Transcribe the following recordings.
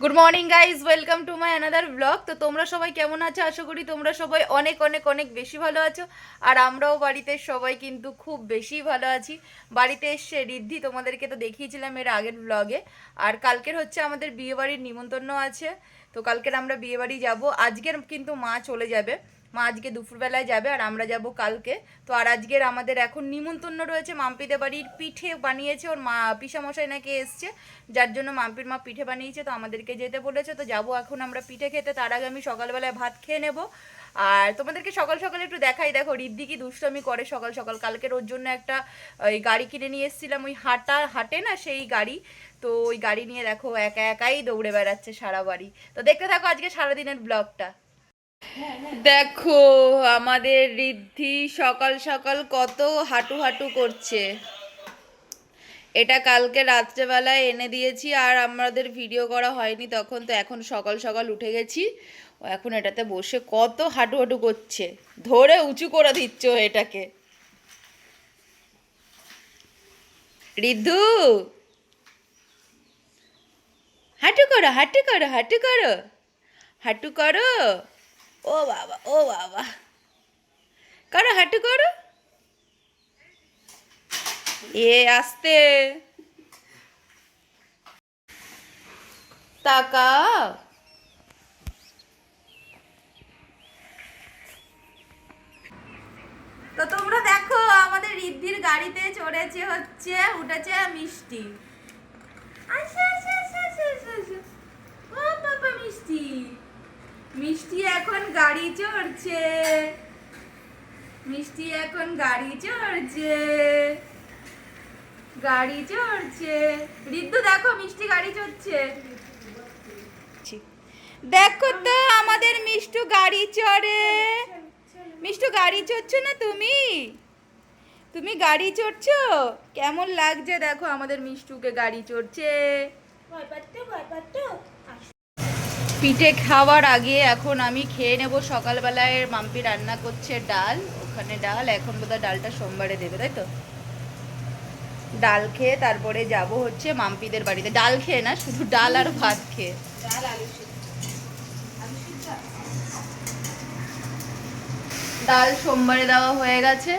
Good morning guys welcome to my another blog তো তোমরা সবাই কেমন আছো? আশা করি তোমরা সবাই অনেক অনেক অনেক বেশি ভালো আছো। আর আমরাও বাড়িতে সবাই কিন্তু খুব বেশি ভালো আছি। বাড়িতে এসে ঋদ্ধি তোমাদেরকে তো দেখিয়েছিলাম এর আগের ব্লগে আর কালকের হচ্ছে আমাদের বিয়েবাড়ির নিমন্ত্রণ আছে। তো কালকের আমরা বিয়েবাড়ি যাব। আজকের কিন্তু মা চলে যাবে। মা আজকে দুপুরবেলায় যাবে আর আমরা যাব কালকে। তো আর আজকের আমাদের এখন নিমন্ত্রণ রয়েছে মাম্পিদের বাড়ির পিঠে বানিয়েছে ওর মা, পিসামশাই নাকি এসছে। যার জন্য মাম্পির মা পিঠে বানিয়েছে, তো আমাদেরকে যেতে বলেছে। তো যাব এখন আমরা পিঠে খেতে, তার আগে আমি সকালবেলায় ভাত খেয়ে নেব। আর তোমাদেরকে সকাল সকালে একটু দেখাই। দেখো রিদ্দি কি দুষ্টমি করে সকাল সকাল। কালকের ওর জন্য একটা, ওই গাড়ি কিনে নিয়ে এসেছিলাম, ওই হাঁটা, হাঁটে না সেই গাড়ি। তো ওই গাড়ি নিয়ে দেখো, একা একাই দৌড়ে বেড়াচ্ছে সারা বাড়ি। তো দেখতে থাকো আজকে সারাদিনের ব্লগটা। দেখো, আমাদের রিদ্ধি সকাল সকাল কত হাঁটু হাঁটু করছে। এটা কালকে রাত্রেবেলায় এনে দিয়েছি, আর আমাদের ভিডিও করা হয়নি, তখন তো এখন সকাল সকাল উঠে গেছি। ও এখন এটাতে বসে কত হাঁটু হাঁটু করছে। ধরে উঁচু করে দিচ্ছ এটাকে। রিদ্ধু হাঁটু করো হাঁটু করো হাঁটু করো হাঁটু করো। ও বাবা ও বাবা। করো হাঁটু করো। এ আসতে। তাকাও। তো তোমরা দেখো, আমাদের রিদ্ধির গাড়িতে চড়েছে হচ্ছে, উঠেছে মিষ্টি। আসো আসো আসো আসো আসো। ও বাবা, মিষ্টি। মিষ্টি এখন গাড়ি চড়ছে। মিষ্টি এখন গাড়ি চড়ছে। গাড়ি চড়ছে। রিদ্দু দেখো মিষ্টি গাড়ি চড়ছে। দেখো তো, আমাদের মিষ্টু গাড়ি চড়ে। মিষ্টু, গাড়ি চড়ছো না তুমি? তুমি গাড়ি চড়ছো? কেমন লাগছে দেখো আমাদের মিষ্টুকে গাড়ি চড়ছে। পিঠে খাওয়ার আগে এখন আমি খেয়ে নেব। সকালবেলায় মাম্পি রান্না করছে ডাল ওখানে ডাল। এখন বোধহয় ডালটা সোমবারে দেবে তাই তো? ডাল খেয়ে তারপরে যাব হচ্ছে মাম্পিদের বাড়িতে। ডাল খেয়ে না শুধু ডাল আর ভাত খেয়ে। ডাল সোমবারে দেওয়া হয়ে গেছে।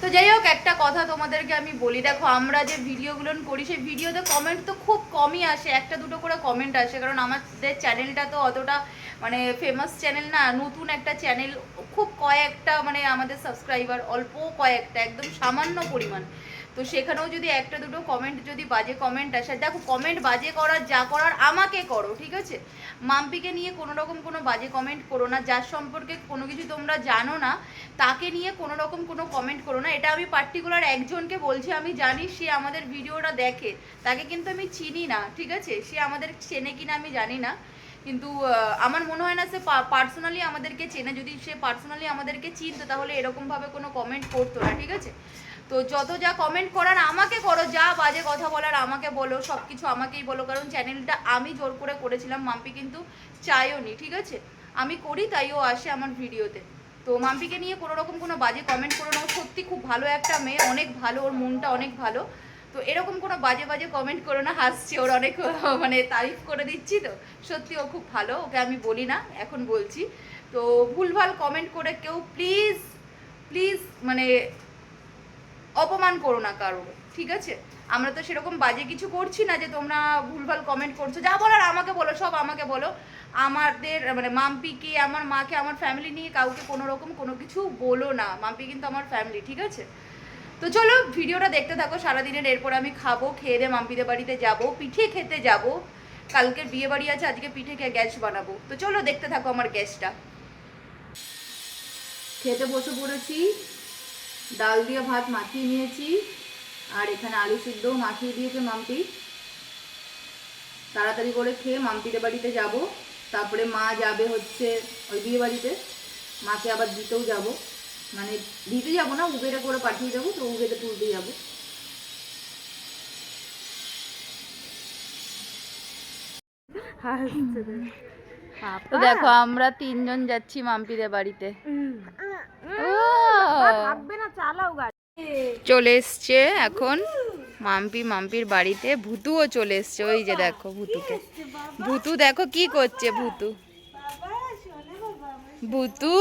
তো যাই হোক, একটা কথা তোমাদেরকে আমি বলি। দেখো, আমরা যে ভিডিওগুলো করি, সেই ভিডিওতে কমেন্ট তো খুব কমই আসে। একটা দুটো করে কমেন্ট আসে, কারণ আমাদের চ্যানেলটা তো অতটা মানে ফেমাস চ্যানেল না। নতুন একটা চ্যানেল খুব কয়েকটা মানে আমাদের সাবস্ক্রাইবার অল্প কয়েকটা, একদম সামান্য পরিমাণ। তো সেখানেও যদি একটা দুটো কমেন্ট যদি বাজে কমেন্ট আসে, দেখো কমেন্ট বাজে করার, যা করার আমাকে করো, ঠিক আছে? মাম্পিকে নিয়ে কোনো রকম কোনো বাজে কমেন্ট করো না, যার সম্পর্কে কোনো কিছু তোমরা জানো না, তাকে নিয়ে কোনো রকম কোনো কমেন্ট করো না। এটা আমি পার্টিকুলার একজনকে বলছি, আমি জানি সে আমাদের ভিডিওটা দেখে, তাকে কিন্তু আমি চিনি না, ঠিক আছে? সে আমাদের চেনে কিনা আমি জানি না, কিন্তু আমার মনে হয় না সে পার্সোনালি আমাদেরকে চেনে। যদি সে পার্সোনালি আমাদেরকে চিনতো, তাহলে এরকমভাবে কোনো কমেন্ট করতো না, ঠিক আছে? তো যত যা কমেন্ট করার আমাকে করো, যা বাজে কথা বলার আমাকে বলো সব কিছু আমাকেই বলো। কারণ চ্যানেলটা আমি জোর করে করেছিলাম, মাম্পি কিন্তু চাইও নি, ঠিক আছে? আমি করি তাই ও আসে আমার ভিডিওতে। তো মাম্পিকে নিয়ে কোনো রকম কোনো বাজে কমেন্ট করো না। সত্যি খুব ভালো একটা মেয়ে, অনেক ভালো, ওর মনটা অনেক ভালো। তো এরকম কোনো বাজে বাজে কমেন্ট করো না, হাসছি ওর অনেক মানে তারিফ করে দিচ্ছি তো। সত্যি ও খুব ভালো, ওকে আমি বলি না, এখন বলছি। তো ভুলভাল কমেন্ট করে কেউ প্লিজ প্লিজ মানে অপমান করো না কারও, ঠিক আছে? আমরা তো সেরকম বাজে কিছু করছি না যে তোমরা ভুলভাল কমেন্ট করছ। যা বলার আমাকে বলো, সব আমাকে বলো। আমাদের মানে মাম্পিকে, আমার মাকে, আমার ফ্যামিলি নিয়ে কাউকে কোনো রকম কোনো কিছু বলো না। মাম্পি কিন্তু আমার ফ্যামিলি ঠিক আছে? তো চলো, ভিডিওটা দেখতে থাকো সারাদিনের। এরপর আমি খাব, খেয়ে দিয়ে মাম্পিদের বাড়িতে যাব, পিঠে খেতে যাব। কালকে বিয়ে বাড়ি আছে, আজকে পিঠে খেয়ে গ্যাস বানাবো। তো চলো দেখতে থাকো আমার গ্যাসটা খেতে বসে পড়েছি। ডাল দিয়ে ভাত মাখিয়ে নিয়েছি। আর এখানে আলু সিদ্ধও মাখিয়ে দিয়েছে মাম্পি। তাড়াতাড়ি করে খেয়ে মাম্পিদের বাড়িতে যাব। তারপরে মা যাবে হচ্ছে ওই বিয়ে বাড়িতে। মাকে আবার দিতেও যাব। মানে দিতে যাব না উবেরে করে পাঠিয়ে দেবো তো উবেরে তুলতে যাব। তো দেখো আমরা তিনজন যাচ্ছি মাম্পিদের বাড়িতে। ও! চলে এসছে এখন মাম্পি, মাম্পির বাড়িতে। ভুতুও চলে এসছে, ওই যে দেখো ভুতুকে। ভুতু দেখো কি করছে ভুতু। ভুতু,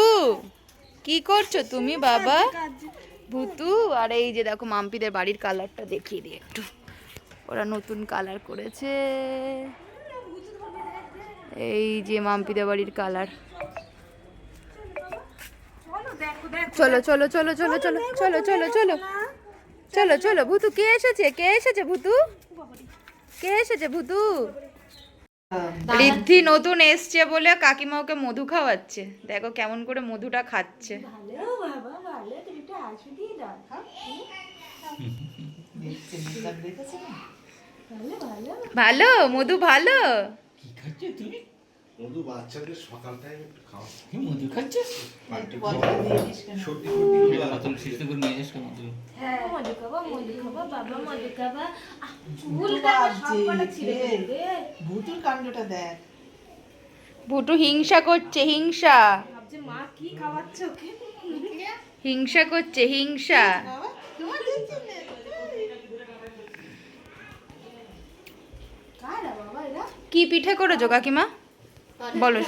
কি করছ তুমি বাবা? ভুতু, আর এই যে দেখো মাম্পিদের বাড়ির কালারটা দেখিয়ে দিই একটু। ওরা নতুন কালার করেছে। এই যে মাম্পিদের বাড়ির কালার। চলো চলো চলো চলো চলো চলো চলো চলো। চলো চলো ভুতু কে এসেছে? কে এসেছে ভুতু? কে এসেছে ভুতু? ঋদ্ধি নতুন এসছে বলে কাকিমা ওকে মধু খাওয়াচ্ছে। দেখো কেমন করে মধুটা খাচ্ছে। ভালো মধু ভালো? কি খাচ্ছ তুমি? মধু বাচ্চাদের সকাল টাইম একটু খাওয়া। কি মধু সর্দি করে নিয়ে যাস মধু? মধু খাবা মধু খাবা বাবা মধু খাবা। চুল কাটা সব কটা ছিঁড়ে দেবে ভুতুর কাণ্ডটা দেখ। ভুটু হিংসা করছে হিংসা। ভাবছে মা কি খাওয়াচ্ছে ওকে? হিংসা করছে হিংসা। তোমার দেখছি না। কারা বাবা এরা? কি পিঠে করেছ কাকিমা? বলো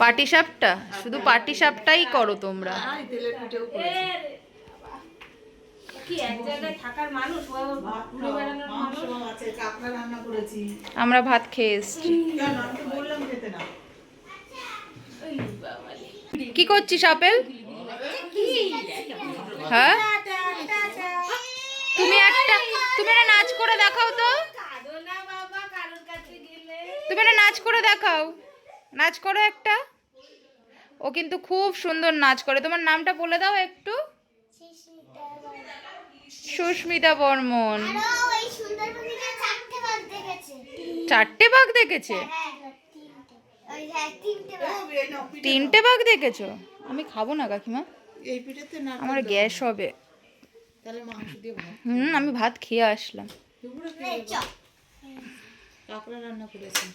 পাটি সাপটা শুধু পাটি সাপটাই করো তোমরা। আমরা ভাত খেয়ে এসছি। কি করছিস আপেল? হ্যাঁ? তুমি একটা তুমি একটা নাচ করে দেখাও তো। তুমি একটা নাচ করে দেখাও। নাচ করো একটা। ও কিন্তু খুব সুন্দর নাচ করে। তোমার নামটা বলে দাও একটু। সুস্মিতা বর্মন। চারটে বাঘ দেখেছে? তিনটে বাঘ দেখেছ? আমি খাব না কাকিমা। আমার গ্যাস হবে। হুম আমি ভাত খেয়ে আসলাম। রান্না করেছি।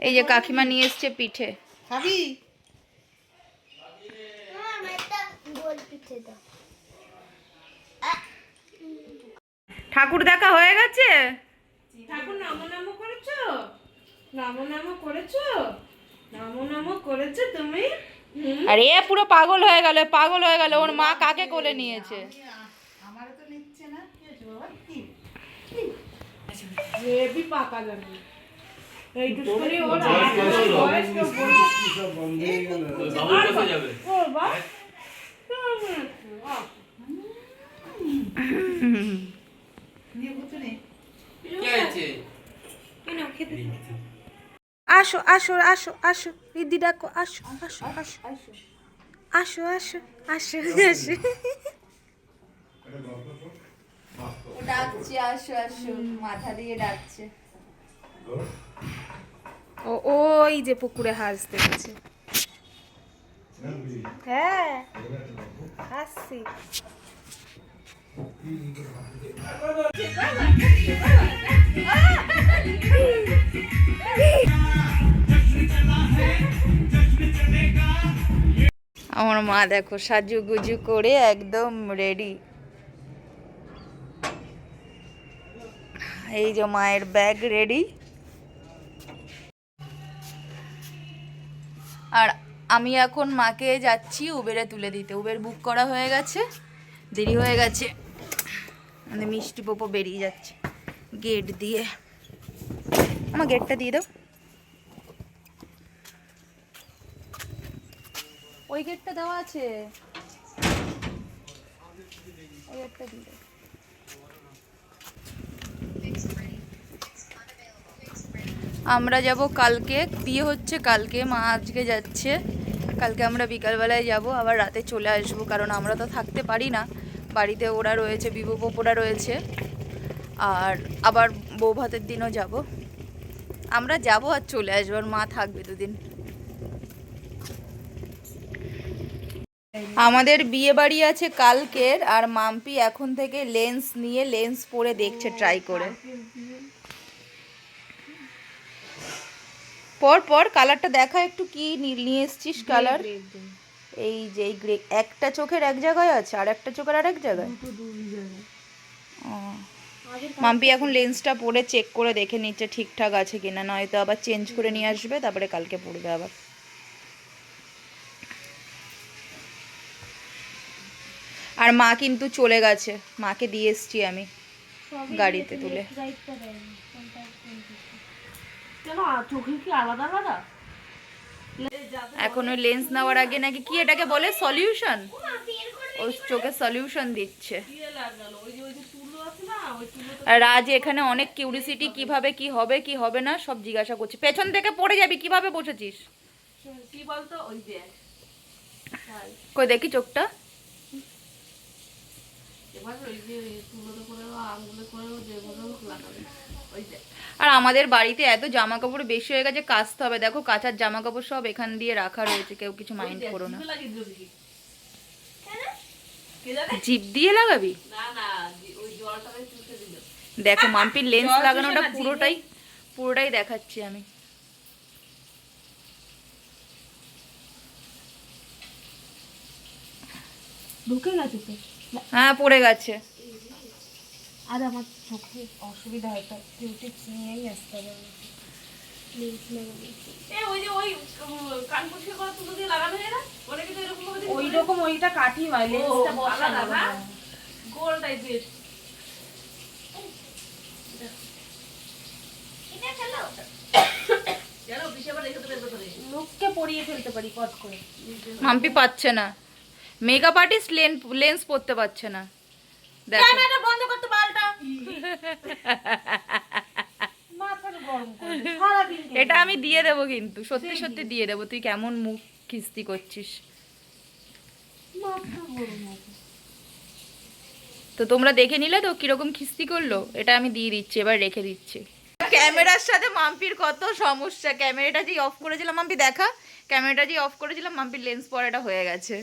এই যে কাকিমা নিয়ে এসছে পিঠে। খাবি? হ্যাঁ ঠাকুর দেখা হয়ে গেছে? ঠাকুর নামো নামো করেছ? নামো নামো করেছ? নামো নামো করেছ তুমি? আরে এ পুরো পাগল হয়ে গেল পাগল হয়ে গেল ওর মা কাকে কোলে নিয়েছে? আমারও তো নিচ্ছে না কি আসো আসো আসো আসো। দিদি ডাকো আসো আসো আসো। আসো আসো আসো আসো। ডাকছে আসো আসো। মাথা দিয়ে ডাকছে। ও, ওই যে পুকুরে হাঁস দেখেছে হ্যাঁ হাসছি। আমার মা দেখো সাজুগুজু করে একদম রেডি এই যে মায়ের ব্যাগ রেডি আর আমি এখন মাকে যাচ্ছি উবেরে তুলে দিতে। উবের বুক করা হয়ে গেছে। দেরি হয়ে গেছে। মানে মিষ্টি পোপো বেরিয়ে যাচ্ছে। গেট দিয়ে। আমার গেটটা দিয়ে দাও। ওই গেটটা দেওয়া আছে। ওই গেটটা দিয়ে দাও। আমরা যাব কালকে, বিয়ে হচ্ছে কালকে, মা আজকে যাচ্ছে। কালকে আমরা বিকালবেলায় যাব, আবার রাতে চলে আসব, কারণ আমরা তো থাকতে পারি না। বাড়িতে ওরা রয়েছে, বিবু পোপোরা রয়েছে। আর আবার বউ ভাতের দিনও যাব। আমরা যাব আর চলে আসব, আর মা থাকবে দুদিন। আমাদের বিয়ে বাড়ি আছে কালকের, আর মাম্পি এখন থেকে লেন্স নিয়ে লেন্স পরে দেখছে, ট্রাই করে। পর পর কালারটা দেখা একটু কি নিয়ে এসছিস কালার এই যে এই গ্রে একটা চোখের এক জায়গায় আছে আর একটা চোখের আর এক জায়গায়। মাম্পি এখন লেন্সটা পরে চেক করে দেখে নিচ্ছে ঠিকঠাক আছে কিনা নয়তো আবার চেঞ্জ করে নিয়ে আসবে তারপরে কালকে পড়বে আবার। আর মা কিন্তু চলে গেছে মাকে দিয়ে এসছি আমি গাড়িতে তুলে। কেন? চোখে কি আলাদা আলাদা? এখন ওই লেন্স নেওয়ার আগে নাকি কি এটাকে বলে? সলিউশন ওই চোখে সলিউশন দিচ্ছে। রাজ এখানে অনেক কিউরিসিটি কীভাবে কি হবে কি হবে না সব জিজ্ঞাসা করছে। পেছন থেকে পড়ে যাবি কীভাবে বসেছিস? কি বলতো? ওই যে। কই দেখি চোখটা। এবার ওই যে তুলোতে করে আঙুলে করে যেগুলো লাগাবে ওই যে আর আমাদের বাড়িতে এত জামা কাপড় বেশি হয়ে গেছে কাচতে হবে। দেখো কাঁচার জামা কাপড় সব এখান দিয়ে রাখা রয়েছে কেউ কিছু মাইন্ড করো না। জিপ দিয়ে লাগাবি? দেখো মাম্পির লেন্স লাগানোটা। পুরোটাই পুরোটাই দেখাচ্ছি আমি। ঢুকে গেছে হ্যাঁ পড়ে গেছে। আর আমার চোখে অসুবিধা হয় তো কিউটিক্স নিয়েই আসতে হবে ওই যে ওই উম, করা তুলো দিয়ে লাগানো যায় না? অনেকে তো এরকম ওই রকম ওইটা কাঠি হয় লেন্সটা বসানো গোল টাইপের পরিয়ে ফেলতে পারি কট করে। মাম্পি পাচ্ছে না। মেকআপ আর্টিস্ট লেন্স পরতে পারছে না। দেখো। বন্ধ করতে এটা আমি দিয়ে দেবো কিন্তু সত্যি সত্যি দিয়ে। দেবো। তুই কেমন মুখ খিস্তি করছিস? মাথা গরম আছে। তো তোমরা দেখে নিলে তো কীরকম খিস্তি করল? এটা আমি দিয়ে দিচ্ছি এবার রেখে দিচ্ছি। ক্যামেরার সাথে মাম্পির কত সমস্যা। ক্যামেরাটা যে অফ করেছিলাম মাম্পি দেখা। ক্যামেরাটা যে অফ করেছিলাম মাম্পির লেন্স পরাটা হয়ে গেছে।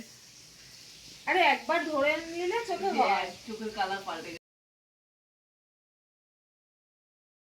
আরে একবার ধরে নিলে চোখে হয় চোখের কালার পাল্টে